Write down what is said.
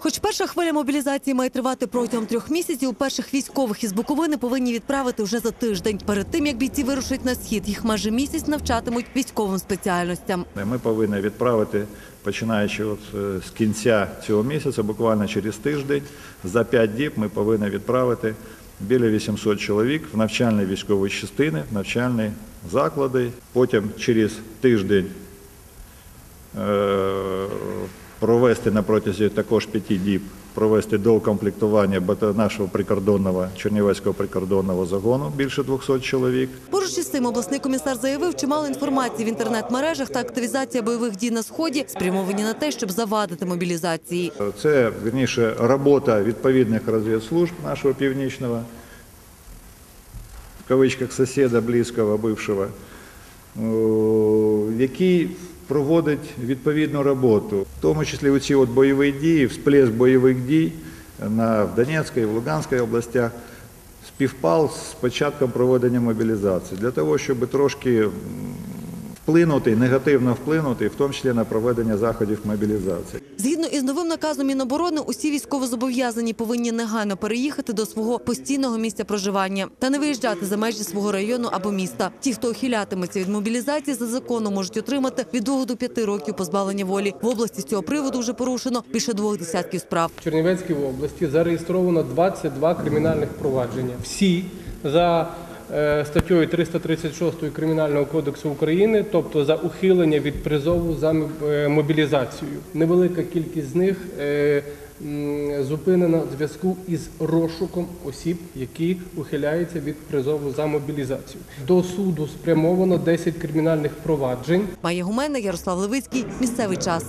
Хоч перша хвиля мобілізації має тривати протягом трьох місяців, перших військових із Буковини повинні відправити вже за тиждень. Перед тим як бійці вирушать на схід, їх майже місяць навчатимуть військовим спеціальностям. Ми повинні відправити, починаючи от е, з кінця цього місяця, буквально через тиждень, за 5 діб ми повинні відправити біля 800 чоловік в навчальні військові частини, в навчальні заклади. Потім через тиждень е, провести на протязі також 5 діб провести доукомплектування нашого прикордонного Чернівецького прикордонного загону більше 200 чоловік. Поруч із цим обласний комісар заявив, чимало інформації в інтернет-мережах та активізація бойових дій на сході спрямовані на те, щоб завадити мобілізації. Це вірніше робота відповідних розвідслужб нашого північного, в кавичках сусіда близького, бившого, який проводить відповідну роботу, в тому числі оці от бойові дії, всплеск бойових дій на в Донецькій, в Луганській областях співпав з початком проведення мобілізації. Для того, щоб трошки вплинути, негативно вплинути, в тому числі на проведення заходів мобілізації. Згідно із новим наказом Міноборони, усі військовозобов'язані повинні негайно переїхати до свого постійного місця проживання та не виїжджати за межі свого району або міста. Ті, хто ухилятиметься від мобілізації, за законом можуть отримати від 2 до 5 років позбавлення волі. В області з цього приводу вже порушено більше двох десятків справ. В Чернівецькій області зареєстровано 22 кримінальних провадження. Всі за статтею 336 Кримінального кодексу України, тобто за ухилення від призову за е, мобілізацію. Невелика кількість з них е, зупинена в зв'язку із розшуком осіб, які ухиляються від призову за мобілізацію. До суду спрямовано 10 кримінальних проваджень. Має гумена Ярослав Левицький. Місцевий час.